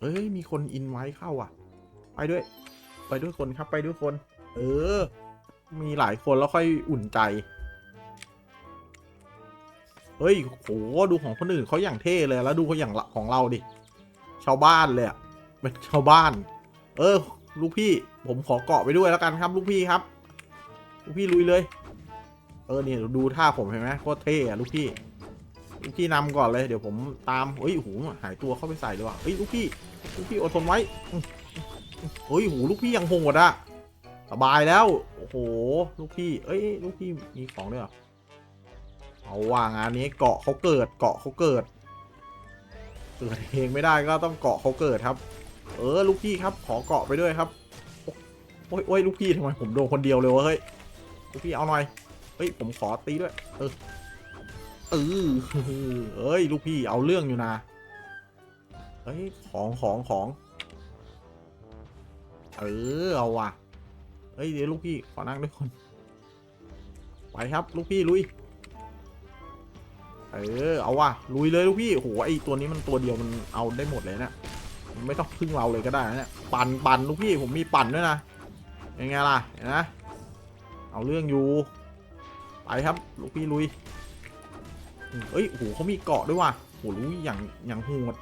เอ้ย มีคนอินไว้เข้าอะ ไปด้วย ไปด้วยคนครับ ไปด้วยคน เออ มีหลายคนแล้วค่อยอุ่นใจ เฮ้ยโหดูของคนอื่นเขาอย่างเท่เลยแล้วดูเขาอย่างของเราดิ ชาวบ้านเลยอะเป็นชาวบ้าน เออ ลูกพี่ ผมขอเกาะไปด้วยแล้วกันครับ ลูกพี่ครับ ลูกพี่ลุยเลย เออเนี่ยดูท่าผมเห็นไหมโคตรเท่อะลูกพี่ ลูกพี่นำก่อนเลยเดี๋ยวผมตามเฮ้ยโอ้โหหายตัวเข้าไปใส่เลยว่ะเฮ้ยลูกพี่ลูกพี่อดทนไว้อื้อเฮ้ยโอ้โหลูกพี่ยังโหดอะสบายแล้วโอ้โหลูกพี่เอ้ยลูกพี่มีของด้วยเหรอเอาว่างานนี้เกาะเขาเกิดเกาะเขาเกิดเกิดเองไม่ได้ก็ต้องเกาะเขาเกิดครับ เออลูกพี่ครับขอเกาะไปด้วยครับโอ้ยโอ้ยลูกพี่ทำไมผมโดนคนเดียวเลยวะเฮ้ยลูกพี่เอาหน่อยเฮ้ยผมขอตีด้วยเออ เออเอ้ย ลูกพี่เอาเรื่องอยู่นะเฮ้ย ของของของ เออ เอาว่ะ เฮ้ย เดี๋ยวลูกพี่ ขอนั่งด้วยคน ไปครับ ลูกพี่ ลุย เออ เอาว่ะ ลุยเลยลูกพี่โหไอตัวนี้มันตัวเดียวมันเอาได้หมดเลยเนะมันไม่ต้องพึ่งเราเลยก็ได้นะเนี่ย ปั่นปั่นลูกพี่ ผมมีปั่นด้วยนะ ยังไงล่ะ เห็นนะเอาเรื่องอยู่ ไปครับ ลูกพี่ลุย เอ้ยโหเขามีเกาะด้วยว่ะโหรู้อย่างอย่างโหด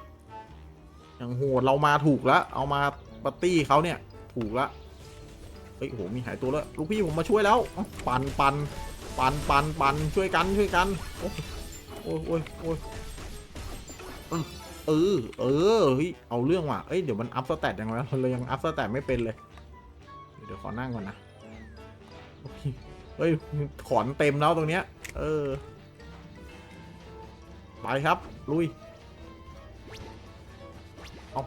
อย่างโหดเรามาถูกแล้วเอามาปาร์ตี้เขาเนี่ยถูกแล้วเฮ้ยโหมีหายตัวแล้วลูกพี่ผมมาช่วยแล้วปันปันปันปันปันช่วยกันช่วยกันโอ้ยโอ้ยโอ้ยเออเออเฮ้ยเอาเรื่องว่ะเอ้ยเดี๋ยวมันอัพสแตทยังไงเราเลยยังอัพสแตทไม่เป็นเลย เดี๋ยวขอนั่งก่อนนะเฮ้ยขอนเต็มแล้วตรงเนี้ย เออ ไปครับ ลุยเอา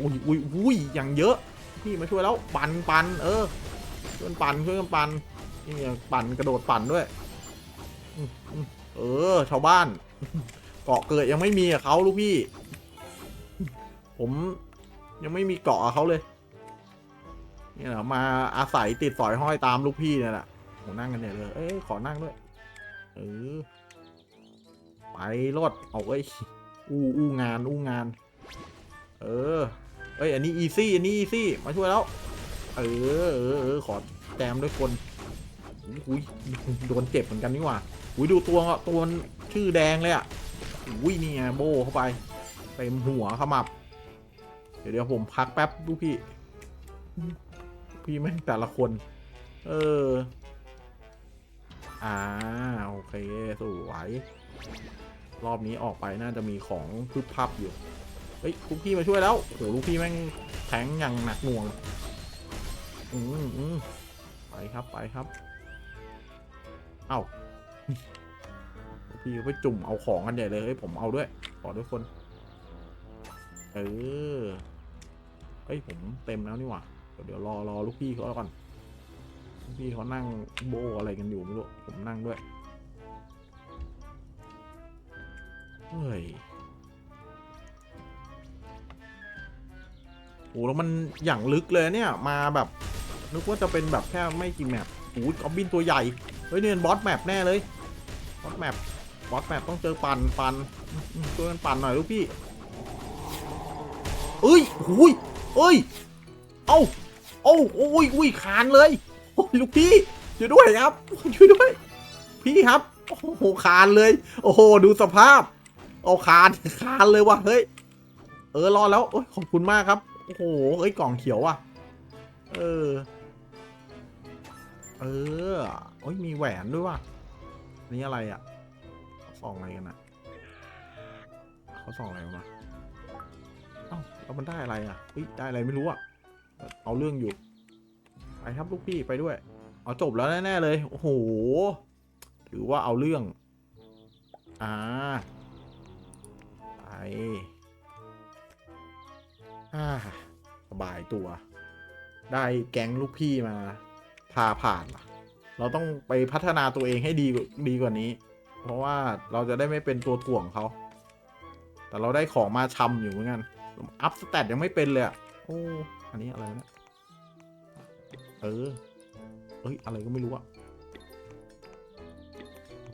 อุ้ยอุ้ยอุ้ยอย่างเยอะ พี่มาช่วยแล้ว ปั่นปั่นเออช่วยปั่นช่วยกันปั่นนี่ไงปั่นกระโดดปั่นด้วยเออ ชาวบ้าน เกาะเกิดยังไม่มีอะเขาลูกพี่ ผมยังไม่มีเกาะเขาเลยนี่แหละมาอาศัยติดสอยห้อยตามลูกพี่เนี่ยแหละผมนั่งกันเนี่ยเลย เอ้ยขอนั่งด้วย เออ ไปรถเอาเอ้ยอู้อู้งานอู้งาน เออเอ้ยอันนี้อีซี่อันนี้อีซี่มาช่วยแล้ว เออเออเออขอแจมด้วยคนอุ้ยโดนเจ็บเหมือนกันนี่หว่าอุ้ยดูตัวตัวมันชื่อแดงเลยอะอุ้ยนี่ไงโบเข้าไปเต็มหัวขมับ เดี๋ยวเดี๋ยวผมพักแป๊บดูพี่ พี่แม่งแต่ละคน เออ อ่า โอเค สวย รอบนี้ออกไปน่าจะมีของพึบพับอยู่ เฮ้ยลูกพี่มาช่วยแล้วโอ้โหลูกพี่แม่งแทงอย่างหนักหน่วง อืมอืมไปครับไปครับ เอ้าลูกพี่ไปจุ่มเอาของกันใหญ่เลยเฮ้ยผมเอาด้วยขอด้วยคน เออ เฮ้ยผมเต็มแล้วนี่หว่า เดี๋ยวเดี๋ยวรอรอลูกพี่เขาแล้วก่อน ลูกพี่เขานั่งโบอะไรกันอยู่ไม่รู้ ผมนั่งด้วย เฮ้ยโอ้แล้วมันอย่างลึกเลยเนี่ย มาแบบ นึกว่าจะเป็นแบบแค่ไม่กี่แมปโอ้ยกอบบินตัวใหญ่ เฮ้ยเนี่เป็นบอสแมปแน่เลย บอสแมปบอสแมปต้องเจอปันปันอืมอืมช่วยกันปันหน่อยลูกพี่เอ้ยหุยเอ้ย เอ้าเอ้าโอ้ยอุ้ยคานเลยโอ้ยลูกพี่ช่วยด้วยครับช่วยด้วย พี่ครับ โอ้โหคานเลย โอ้โห ดูสภาพ เอาคานคานเลยว่ะเฮ้ยเออรอแล้วโอ้ยขอบคุณมากครับโอ้โหเอ้ยกล่องเขียวว่ะ เออ เออโอ้ยมีแหวนด้วยว่ะนี่อะไรอะเขาส่องอะไรกันอะเขาส่องอะไรมาเอ้าแล้วมันได้อะไรอะเฮ้ยได้อะไรไม่รู้อะเอาเรื่องอยู่ไปครับลูกพี่ไปด้วยเอาจบแล้วแน่ๆเลย โอ้โห ถือว่าเอาเรื่อง อ่า สบายตัว ได้แก๊งลูกพี่มา พาผ่านว่ะ เราต้องไปพัฒนาตัวเองให้ดีดีกว่านี้ เพราะว่าเราจะได้ไม่เป็นตัวถ่วงเขา แต่เราได้ของมาชำอยู่เหมือนกัน อัพสเตตยังไม่เป็นเลยอะโอ้ อันนี้อะไรวะเนี่ย เออ เอ้ย อะไรก็ไม่รู้อะ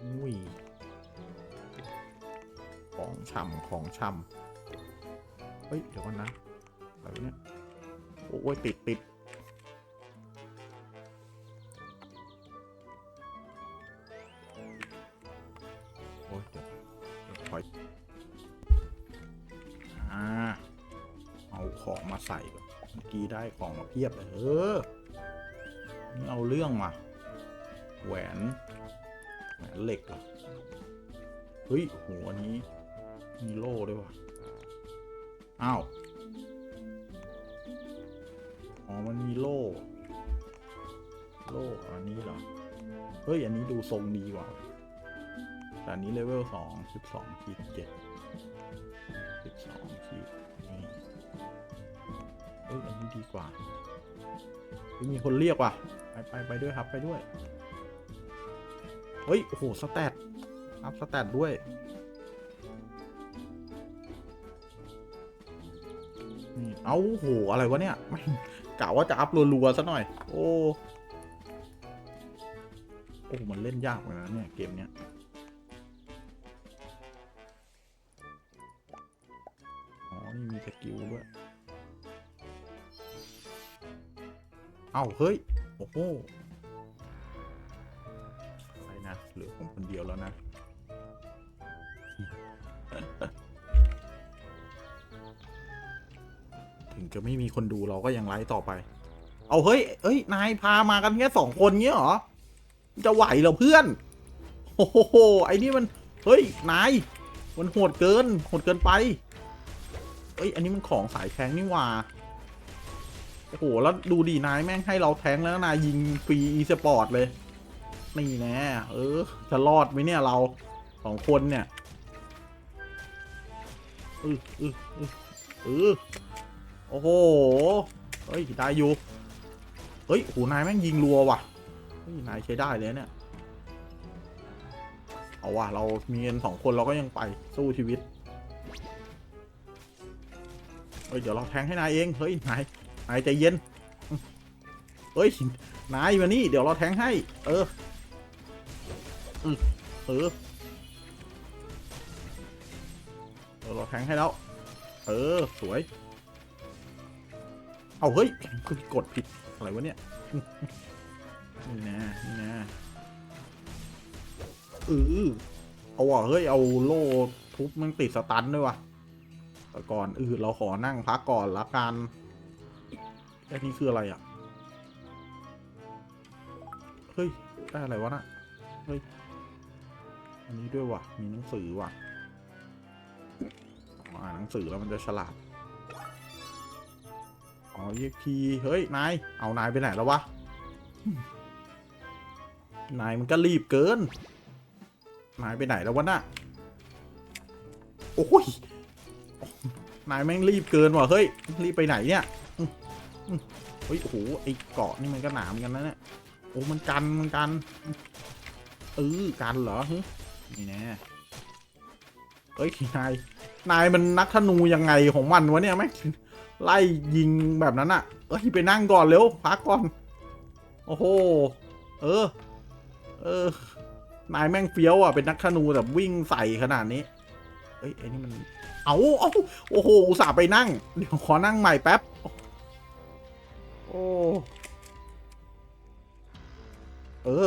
อุ้ย ช่ำของช่เฮ้ย เดี๋ยวก่อนนะอะไรเนี่ย โอ้ยติดติดโอ้ยเดี๋ยวถอยอ่าเอาของมาใส่ก่อนเมื่อกี้ได้ของมาเพียบเลยเออนี่เอาเรื่องมาแหวน แหวนเหล็กเหรอเฮ้ยโหอันนี้ มีโล่ด้วยว่ะอ้าว อ๋อ มันมีโล่ โล่อันนี้เหรอ เฮ้ย อันนี้ดูทรงดีกว่า แต่อันนี้เลเวลสองสิบสองขีดเจ็ดสิบสองขีดนี่เฮ้ย อันนี้ดีกว่า มีคนเรียกว่ะ ไปไปไปด้วยครับ ไปด้วย เฮ้ย โอ้โห สแตทอัพสแตทด้วย นี่เอาโหอะไรวะเนี่ยแม่กะว่าจะอัพรัวๆซะหน่อย โอ้โอ้มันเล่นยากเหมือนกันนะเนี่ยเกมเนี้ยอ๋อนี่มีสกิลด้วยเอ้าเฮ้ยโอ้โหอะไรนะเหลือผมคนเดียวแล้วนะ ถึงจะไม่มีคนดูเราก็ยังไลฟ์ต่อไป เอาเฮ้ยเอ้ย นายพามากันแค่สองคนเงี้ยเหรอ จะไหวเหรอเพื่อน โอ้โห ไอ้นี่มัน เฮ้ย นาย มันโหดเกิน โหดเกินไป เอ้ย อันนี้มันของสายแทงนี่หว่า โอ้โห แล้วดูดีนายแม่งให้เราแทงแล้วนายยิงฟรีอีสปอร์ตเลย นี่แน่เออ จะรอดไหมเนี่ยเราสองคนเนี่ยเออเออเออเออ โอ้โห เฮ้ยได้อยู่ เฮ้ยโหนายแม่งยิงรัวว่ะ เฮ้ยนายใช้ได้เลยเนี่ย เอาว่ะเรามีเงินสองคนเราก็ยังไปสู้ชีวิต เฮ้ยเดี๋ยวเราแทงให้นายเอง เฮ้ยนายนายใจเย็น เฮ้ยนายมานี่เดี๋ยวเราแทงให้ เออเออเออเออเราแทงให้แล้ว เออ สวย เอาเฮ้ยคือกดผิดอะไรวะเนี่ยนี่นะนี่นะเออเอาว่ะเฮ้ยเอาโล่ทุบมันติดสตันด้วยวะแต่ก่อนเออเราขอนั่งพักก่อนละกันไอ้นี่คืออะไรอะเฮ้ยได้อะไรวะน่ะเฮ้ยอันนี้ด้วยวะมีหนังสือว่ะอ่านหนังสือแล้วมันจะฉลาด อ๋อ EXP เฮ้ย นาย เอานายไปไหนแล้ววะ นายมันก็รีบเกิน นายไปไหนแล้ววะน่ะ โอ้ย นายแม่งรีบเกินว่ะ เฮ้ย รีบไปไหนเนี่ย เฮ้ย โอ้โห ไอเกาะนี่มันก็หนามกันนะเนี่ย โอ้ มันกันมันกัน เออกันเหรอฮึนี่แน่เฮ้ย นาย นายมันนักธนูยังไงของมันวะเนี่ยแม่ง ไล่ยิงแบบนั้นอะ่ะเอ้ยไปนั่งก่อนเร็วพักก่อน โอ้โห เออ เออ นายแม่งเฟี้ยวอะ เป็นนักธนูแบบวิ่งใส่ขนาดนี้ เอ้ยไอ้นี่มัน เอาเอาโอ้โห อุตส่าห์ไปนั่ง เดี๋ยวขอนั่งใหม่แป๊บ โอ้ เออ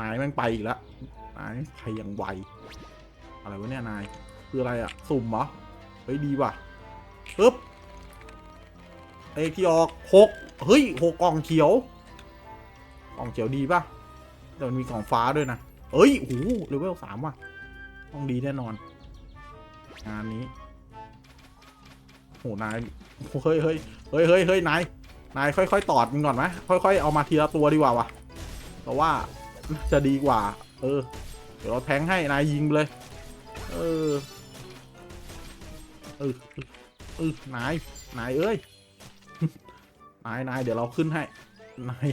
นายแม่งไปอีกแล้ว นายใครยังไว อะไรวะเนี่ยนาย คืออะไรอะ สุ่มเหรอ เฮ้ยดีว่ะปึ๊บ เอกที่ออกหกเฮ้ยหกกล่องเขียว กล่องเขียวดีป่ะแต่มันมีกล่องฟ้าด้วยนะเอ้ยโอ้โหเลเวลสามว่ะ ต้องดีแน่นอน งานนี้โหนายเฮ้ยเฮ้ยเฮ้ยเฮ้ยเฮ้ยนาย นายค่อยๆตอดมันก่อนไหมค่อยๆ เอามาทีละตัวดีกว่าวะแต่ว่าน่าจะดีกว่า เออ เดี๋ยวเราแทงให้นายยิงเลย เออ เออ เออ นาย นายเอ้ย นายนายเดี๋ยวเราขึ้นให้ นาย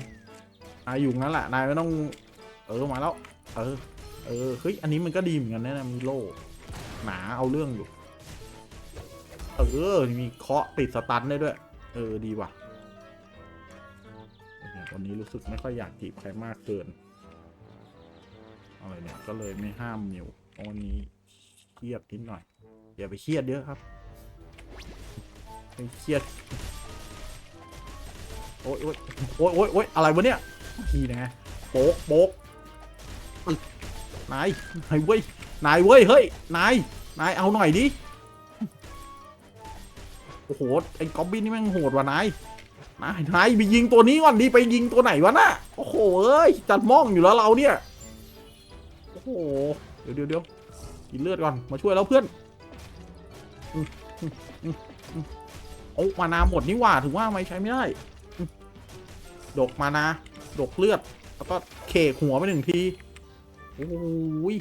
นายอยู่งั้นแหละ นายไม่ต้อง เออ มาแล้ว เออ เออ เฮ้ย อันนี้มันก็ดีเหมือนกันนะมีโล่ หนาเอาเรื่องอยู่ เออ มีเคาะติดสตันได้ด้วย เออ ดีว่ะเนี่ยวันนี้รู้สึกไม่ค่อยอยากจีบใครมากเกิน อะไรเนี่ย ก็เลยไม่ห้ามมิววันนี้เครียดนิดหน่อย อย่าไปเครียดเยอะครับไอ้เครียด โอ๊ยโอ๊ยโอ๊ยโอ๊ยโอ๊ยอะไรวะเนี่ยทีนะโป๊กโป๊กนายนายเว้ยนายเว้ยเฮ้ยนายนายเอาหน่อยดิโอ้โหไอ้กอบบินนี่แม่งโหดว่ะนายนายนายไปยิงตัวนี้ก่อนดิไปยิงตัวไหนวะน่ะโอ้โหเอ้ยจัดม่องอยู่แล้วเราเนี่ยโอ้โหเดี๋ยวเดี๋ยวเดี๋ยวกินเลือดก่อนมาช่วยแล้วเพื่อนอืมอืมอืมอืมโอ้มานาหมดนี่หว่าถึงว่าไม่ใช้ไม่ได้ ดกมานาดกเลือด แล้วก็เคกหัวไปหนึ่งทีโอ้ย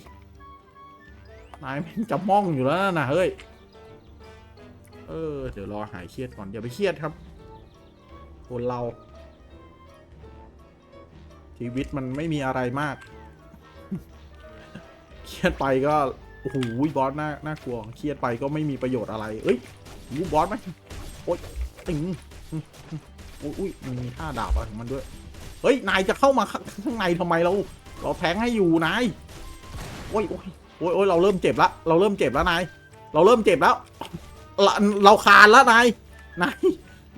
นายม่งจะม่องอยู่แล้วนะเฮ้ย เออ เดี๋ยวรอหายเครียดก่อนอย่าไปเครียดครับคนเรา ชีวิตมันไม่มีอะไรมาก เครียดไปก็โอ้โหบอสน่าน่ากลัว เครียดไปก็ไม่มีประโยชน์อะไร เอ้ยบอสไหมโอ๊ยตึง อืมอืมโอ้ยอุ้ยมันมีท่าดาบอะไรของมันด้วย เฮ้ย นายจะเข้ามาข้างในทำไมเรา เราแทงให้อยู่นายโอ้ยโอ้ยโอ้ยโอ้ยเราเริ่มเจ็บละ เราเริ่มเจ็บแล้วนาย เราเริ่มเจ็บแล้ว เราเราคานแล้วนายนาย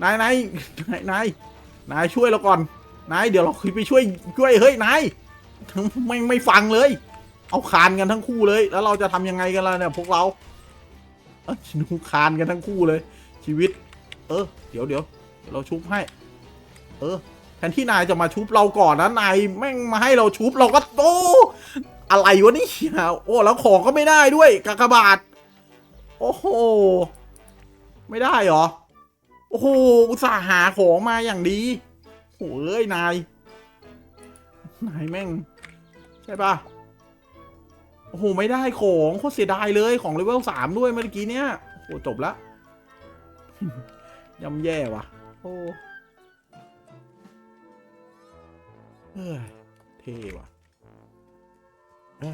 นาย นายนายนาย นายช่วยเราก่อน นาย เดี๋ยวเราคุยไปช่วยช่วย เฮ้ยนาย ไม่ไม่ฟังเลย เอาคานกันทั้งคู่เลย แล้วเราจะทำยังไงกันล่ะเนี่ยพวกเราเอ้ยคานกันทั้งคู่เลย ชีวิต เออ เดี๋ยวเดี๋ยว เราชุบให้ เออ แทนที่นายจะมาชุบเราก่อนนะนายแม่งมาให้เราชุบเราก็โตอะไรวะนี่โอ้แล้วของก็ไม่ได้ด้วยกากบาทโอ้โหไม่ได้เหรอ โอ้โหอุตส่าห์หาของมาอย่างดีโอ้เอ้ยนายนายแม่ง ใช่ปะโอ้โหไม่ได้ของโคตรเสียดายเลยของเลเวลสามด้วยเมื่อกี้เนี้ยโอ้จบละย่ำแย่ว่ะ อ้เฮ้ยเท่ว่ะเอ้